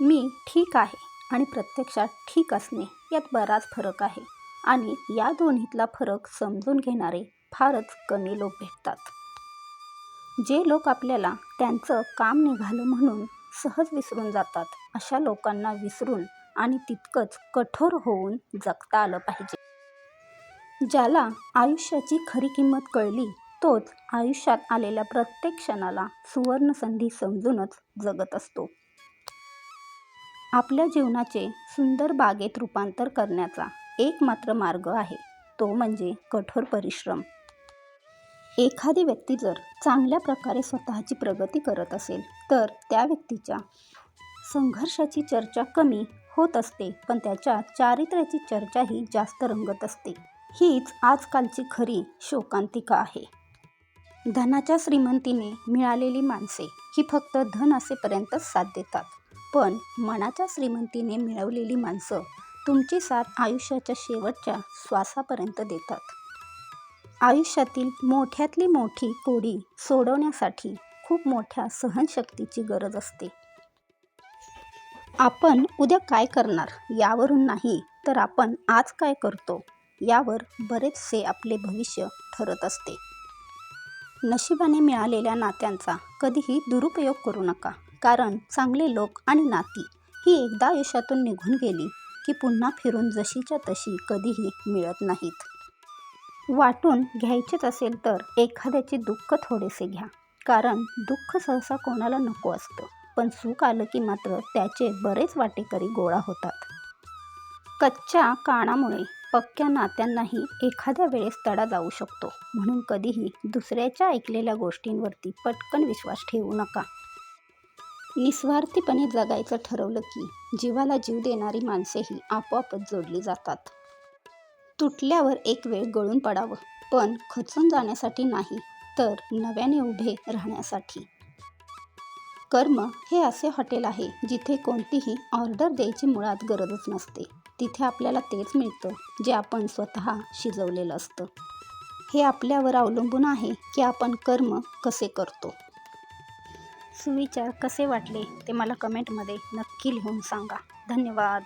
मी ठीक आहे आणि प्रत्यक्षात ठीक असणे यात बराच फरक आहे. आणि या दोन्हीतला फरक समजून घेणारे फारच कमी लोक भेटतात. जे लोक आपल्याला त्यांचं काम निघालं म्हणून सहज विसरून जातात अशा लोकांना विसरून आणि तितकंच कठोर होऊन जगता आलं पाहिजे. ज्याला आयुष्याची खरी किंमत कळली तोच आयुष्यात आलेल्या प्रत्येक क्षणाला सुवर्णसंधी समजूनच जगत असतो. आपल्या जीवनाचे सुंदर बागेत रूपांतर करण्याचा एक मात्र मार्ग आहे. तो म्हणजे कठोर परिश्रम. एखादी व्यक्ती जर चांगल्या प्रकारे स्वतःची प्रगती करत असेल तर त्या व्यक्तीच्या संघर्षाची चर्चा कमी होत असते पण त्याच्या चारित्र्याची चर्चाही जास्त रंगत असते. हीच आजकालची खरी शोकांतिका आहे. धनाच्या श्रीमंतीने मिळालेली माणसे ही फक्त धन असेपर्यंतच साथ देतात. पण मनाच्या श्रीमंतीने मिळवलेली माणसं तुमची साथ आयुष्याच्या शेवटच्या श्वासापर्यंत देतात. आयुष्यातील मोठ्यातली मोठी कोडी सोडवण्यासाठी खूप मोठ्या सहनशक्तीची गरज असते. आपण उद्या काय करणार यावरून नाही तर आपण आज काय करतो यावर बरेचसे आपले भविष्य ठरत असते. नशिबाने मिळालेल्या नात्यांचा कधीही दुरुपयोग करू नका. कारण चांगले लोक आणि नाती ही एकदा आयुष्यातून निघून गेली की पुन्हा फिरून जशीच्या तशी कधीही मिळत नाहीत. वाटून घ्यायचेच असेल तर एखाद्याचे दुःख थोडेसे घ्या. कारण दुःख सहसा कोणाला नको असतं. पण सुख आलं की मात्र त्याचे बरेच वाटेकरी गोळा होतात. कच्च्या कानामुळे पक्क्या नात्यांनाही एखाद्या वेळेस तडा जाऊ शकतो. म्हणून कधीही दुसऱ्याच्या ऐकलेल्या गोष्टींवरती पटकन विश्वास ठेवू नका. निस्वार्थीपणे जगायचं ठरवलं की जीवाला जीव देणारी माणसेही आपोआपच जोडली जातात. तुटल्यावर एक वेळ गळून पडावं पण खचून जाण्यासाठी नाही तर नव्याने उभे राहण्यासाठी. कर्म हे असे हॉटेल आहे जिथे कोणतीही ऑर्डर द्यायची मुळात गरजच नसते. तिथे आपल्याला तेच मिळतं जे आपण स्वतः शिजवलेलं असतं. हे आपल्यावर अवलंबून आहे की आपण कर्म कसे करतो. सुविचार कसे वाटले ते मला कमेंटमध्ये नक्की लिहून सांगा. धन्यवाद.